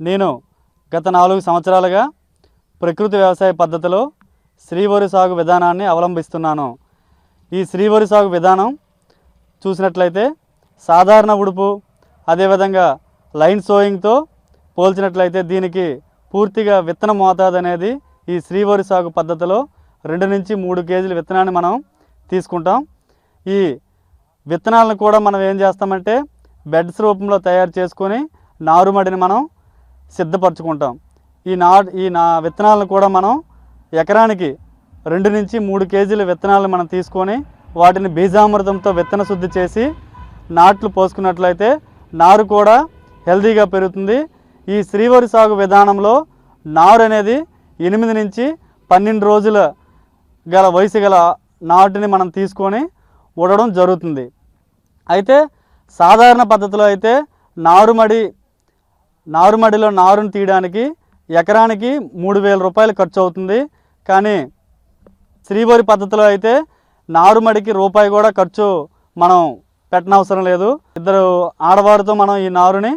నేను గత నాలుగు సంవత్సరాలుగా ప్రకృతి వ్యవసాయ పద్ధతిలో శ్రీవరి సాగు విధానాన్ని అవలంబిస్తున్నాను. ఈ శ్రీవరి సాగు విధానం చూసినట్లయితే సాధారణ ఉడుపు అదేవిధంగా లైన్ సోయింగ్తో పోల్చినట్లయితే దీనికి పూర్తిగా విత్తన మోతాదు అనేది ఈ శ్రీవరి సాగు పద్ధతిలో రెండు నుంచి మూడు కేజీల విత్తనాన్ని మనం తీసుకుంటాం. ఈ విత్తనాలను కూడా మనం ఏం చేస్తామంటే బెడ్స్ రూపంలో తయారు చేసుకొని నారుమడిని మనం సిద్ధపరచుకుంటాం. ఈ నా ఈ నా విత్తనాలను కూడా మనం ఎకరానికి రెండు నుంచి మూడు కేజీల విత్తనాలను మనం తీసుకొని వాటిని బీజామృతంతో విత్తన శుద్ధి చేసి నాట్లు పోసుకున్నట్లయితే నారు కూడా హెల్తీగా పెరుగుతుంది. ఈ శ్రీవరి సాగు విధానంలో నారు అనేది ఎనిమిది నుంచి పన్నెండు రోజుల గల వయసు గల నాటుని మనం తీసుకొని ఉడడం జరుగుతుంది. అయితే సాధారణ పద్ధతిలో అయితే నారుమడి నారుమడిలో నారును తీయడానికి ఎకరానికి మూడు వేల రూపాయలు ఖర్చు అవుతుంది. కానీ శ్రీవరి పద్ధతిలో అయితే నారుమడికి రూపాయి కూడా ఖర్చు మనం పెట్టనవసరం లేదు. ఇద్దరు ఆడవారితో మనం ఈ నారుని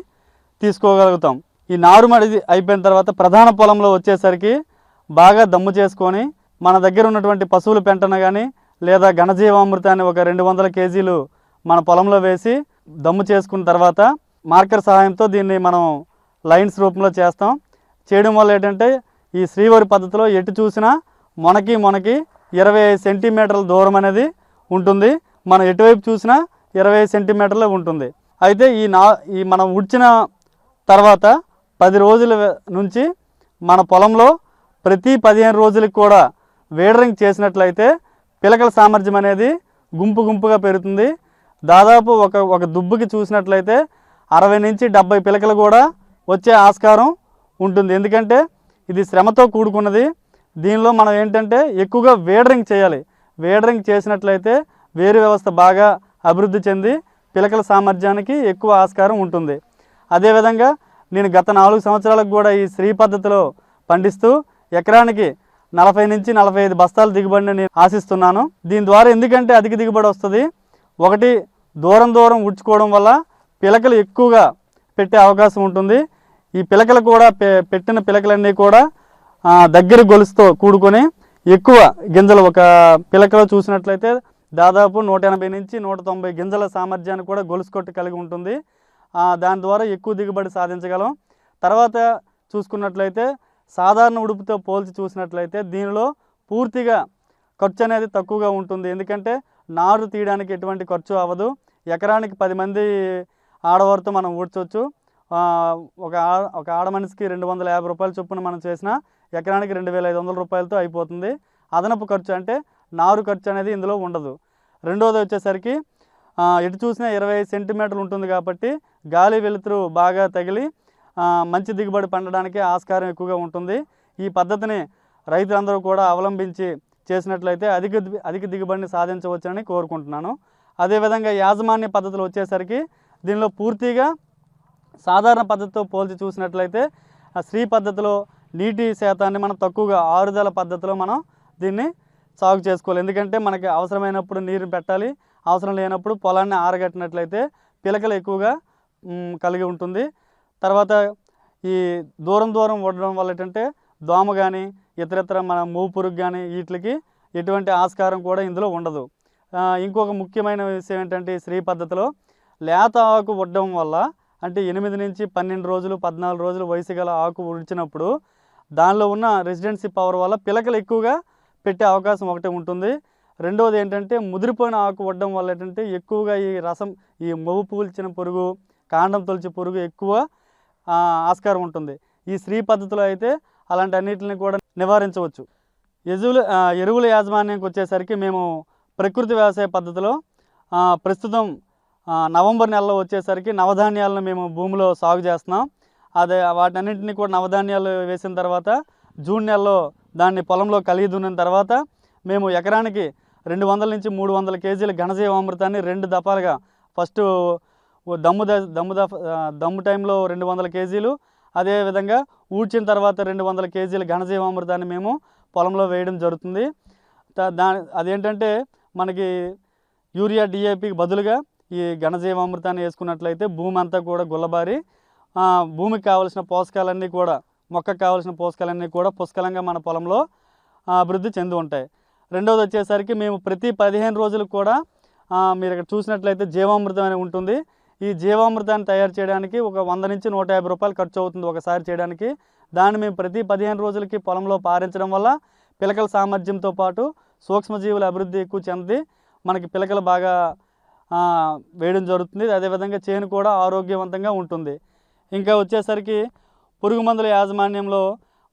తీసుకోగలుగుతాం. ఈ నారుమడి అయిపోయిన తర్వాత ప్రధాన పొలంలో వచ్చేసరికి బాగా దమ్ము చేసుకొని మన దగ్గర ఉన్నటువంటి పశువుల పెంటను కానీ లేదా ఘనజీవామృతాన్ని ఒక రెండు వందల కేజీలు మన పొలంలో వేసి దమ్ము చేసుకున్న తర్వాత మార్కర్ సహాయంతో దీన్ని మనం లైన్స్ రూపంలో చేస్తాం. చేయడం వల్ల ఏంటంటే ఈ శ్రీవారి పద్ధతిలో ఎటు చూసినా మొనకి మొనకి ఇరవై ఐదు సెంటీమీటర్ల దూరం అనేది ఉంటుంది. మనం ఎటువైపు చూసినా ఇరవై ఐదు సెంటీమీటర్లు ఉంటుంది. అయితే ఈ నా ఈ మనం ఉడిచిన తర్వాత పది రోజుల నుంచి మన పొలంలో ప్రతి పదిహేను రోజులకు కూడా వేడరింగ్ చేసినట్లయితే పిలకల సామర్థ్యం అనేది గుంపు గుంపుగా పెరుగుతుంది. దాదాపు ఒక ఒక దుబ్బుకి చూసినట్లయితే అరవై నుంచి డెబ్బై పిలకలు కూడా వచ్చే ఆస్కారం ఉంటుంది. ఎందుకంటే ఇది శ్రమతో కూడుకున్నది. దీనిలో మనం ఏంటంటే ఎక్కువగా వేడరింగ్ చేయాలి. వేడరింగ్ చేసినట్లయితే వేరు వ్యవస్థ బాగా అభివృద్ధి చెంది పిలకల సామర్థ్యానికి ఎక్కువ ఆస్కారం ఉంటుంది. అదేవిధంగా నేను గత నాలుగు సంవత్సరాలకు కూడా ఈ శ్రీ పద్ధతిలో పండిస్తూ ఎకరానికి నలభై నుంచి నలభై ఐదు బస్తాల దిగుబడిని నేను ఆశిస్తున్నాను. దీని ద్వారా ఎందుకంటే అధిక దిగుబడి వస్తుంది. ఒకటి దూరం దూరం ఉడ్చుకోవడం వల్ల పిలకలు ఎక్కువగా పెట్టే అవకాశం ఉంటుంది. ఈ పిలకలు కూడా పె- పెట్టిన పిలకలన్నీ కూడా దగ్గర గొలుసుతో కూడుకొని ఎక్కువ గింజలు ఒక పిలకలో చూసినట్లయితే దాదాపు నూట ఎనభై నుంచి నూట తొంభై గింజల సామర్థ్యాన్ని కూడా గొలుసు కొట్టి కలిగి ఉంటుంది. దాని ద్వారా ఎక్కువ దిగుబడి సాధించగలం. తర్వాత చూసుకున్నట్లయితే సాధారణ ఉడుపుతో పోల్చి చూసినట్లయితే దీనిలో పూర్తిగా ఖర్చు అనేది తక్కువగా ఉంటుంది. ఎందుకంటే నారు తీయడానికి ఎటువంటి ఖర్చు అవ్వదు. ఎకరానికి పది మంది ఆడవారితో మనం ఊడ్చవచ్చు ఒక ఒక ఆడ మనిషికి రెండు వందల యాభై రూపాయల చొప్పున మనం చేసిన ఎకరానికి రెండు వేల ఐదు వందల రూపాయలతో అయిపోతుంది. అదనపు ఖర్చు అంటే నారు ఖర్చు అనేది ఇందులో ఉండదు. రెండోది వచ్చేసరికి ఎటు చూసినా ఇరవై సెంటీమీటర్లు ఉంటుంది కాబట్టి గాలి వెలుతురు బాగా తగిలి మంచి దిగుబడి పండడానికి ఆస్కారం ఎక్కువగా ఉంటుంది. ఈ పద్ధతిని రైతులందరూ కూడా అవలంబించి చేసినట్లయితే అధిక అధిక దిగుబడిని సాధించవచ్చని కోరుకుంటున్నాను. అదేవిధంగా యాజమాన్య పద్ధతులు వచ్చేసరికి దీనిలో పూర్తిగా సాధారణ పద్ధతితో పోల్చి చూసినట్లయితే స్త్రీ శ్రీ పద్ధతిలో నీటి శాతాన్ని మనం తక్కువగా ఆరుదల పద్ధతిలో మనం దీన్ని సాగు చేసుకోవాలి. ఎందుకంటే మనకి అవసరమైనప్పుడు నీరు పెట్టాలి అవసరం లేనప్పుడు పొలాన్ని ఆరగట్టినట్లయితే పిలకలు ఎక్కువగా కలిగి ఉంటుంది. తర్వాత ఈ దూరం దూరం ఉండడం వల్ల ఏంటంటే దోమ కానీ ఇతరత్ర మన మూవు పురుగు కానీ వీటికి ఎటువంటి ఆస్కారం కూడా ఇందులో ఉండదు. ఇంకొక ముఖ్యమైన విషయం ఏంటంటే స్త్రీ శ్రీ పద్ధతిలో లేత ఆకు ఉండడం వల్ల అంటే ఎనిమిది నుంచి పన్నెండు రోజులు పద్నాలుగు రోజులు వయసు గల ఆకు ఉడిచినప్పుడు దానిలో ఉన్న రెసిడెన్సీ పవర్ వల్ల పిలకలు ఎక్కువగా పెట్టే అవకాశం ఒకటి ఉంటుంది. రెండవది ఏంటంటే ముదిరిపోయిన ఆకు వడ్డం వల్ల ఏంటంటే ఎక్కువగా ఈ రసం ఈ మొవ్వు పూల్చిన పురుగు కాండం తొలిచే పురుగు ఎక్కువ ఆస్కారం ఉంటుంది. ఈ స్త్రీ పద్ధతిలో అయితే అలాంటి అన్నిటిని కూడా నివారించవచ్చు. ఎరువుల ఎరువుల యాజమాన్యానికి వచ్చేసరికి మేము ప్రకృతి వ్యవసాయ పద్ధతిలో ప్రస్తుతం నవంబర్ నెలలో వచ్చేసరికి నవధాన్యాలను మేము భూమిలో సాగు చేస్తున్నాం. అదే వాటన్నింటినీ కూడా నవధాన్యాలు వేసిన తర్వాత జూన్ నెలలో దాన్ని పొలంలో కలిగి దున్నిన తర్వాత మేము ఎకరానికి రెండు వందల నుంచి మూడు వందల కేజీల ఘనజీవామృతాన్ని రెండు దఫాలుగా ఫస్ట్ దమ్ము దమ్ము దఫ దమ్ము టైంలో రెండు వందల కేజీలు అదేవిధంగా ఊడ్చిన తర్వాత రెండు వందల కేజీల ఘనజీవామృతాన్ని మేము పొలంలో వేయడం జరుగుతుంది. దా దా- అదేంటంటే మనకి యూరియా డిఏపికి బదులుగా ఈ ఘనజీవామృతాన్ని వేసుకున్నట్లయితే భూమి అంతా కూడా గుల్లబారి. భూమికి కావలసిన పోషకాలన్నీ కూడా మొక్కకు కావలసిన పోషకాలన్నీ కూడా పుష్కలంగా మన పొలంలో అభివృద్ధి చెంది ఉంటాయి. రెండవది వచ్చేసరికి మేము ప్రతి పదిహేను రోజులకు కూడా మీరు ఇక్కడ చూసినట్లయితే జీవామృతం అని ఉంటుంది. ఈ జీవామృతాన్ని తయారు చేయడానికి ఒక వంద నుంచి నూట యాభై రూపాయలు ఖర్చు అవుతుంది ఒకసారి చేయడానికి. దాన్ని మేము ప్రతి పదిహేను రోజులకి పొలంలో పారించడం వల్ల పిలకల సామర్థ్యంతో పాటు సూక్ష్మజీవుల అభివృద్ధి ఎక్కువ చెంది మనకి పిలకలు బాగా వేయడం జరుగుతుంది. అదేవిధంగా చేను కూడా ఆరోగ్యవంతంగా ఉంటుంది. ఇంకా వచ్చేసరికి పురుగు మందుల యాజమాన్యంలో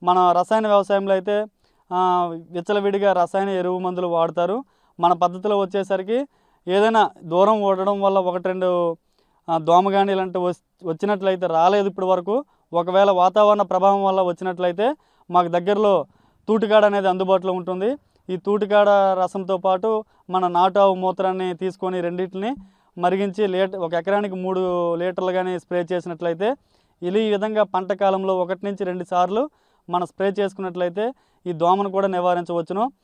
మన రసాయన వ్యవసాయంలో అయితే విచ్చలవిడిగా రసాయన ఎరువు మందులు వాడతారు. మన పద్ధతిలో వచ్చేసరికి ఏదైనా దూరం ఓడడం వల్ల ఒకటి రెండు దోమగాని దోమ కానీ ఇలాంటివి వచ్చినట్లయితే రాలేదు ఇప్పటి వరకు. ఒకవేళ వాతావరణ ప్రభావం వల్ల వచ్చినట్లయితే మాకు దగ్గరలో తూటికాడ అనేది అందుబాటులో ఉంటుంది. ఈ తూటికాడ రసంతో పాటు మన నాటు ఆవు మూత్రాన్ని తీసుకొని రెండింటిని మరిగించి లీట ఒక ఎకరానికి మూడు లీటర్లు కానీ స్ప్రే చేసినట్లయితే ఇలా ఈ విధంగా పంట కాలంలో ఒకటి నుంచి రెండు సార్లు మనం స్ప్రే చేసుకున్నట్లయితే ఈ దోమను కూడా నివారించవచ్చును.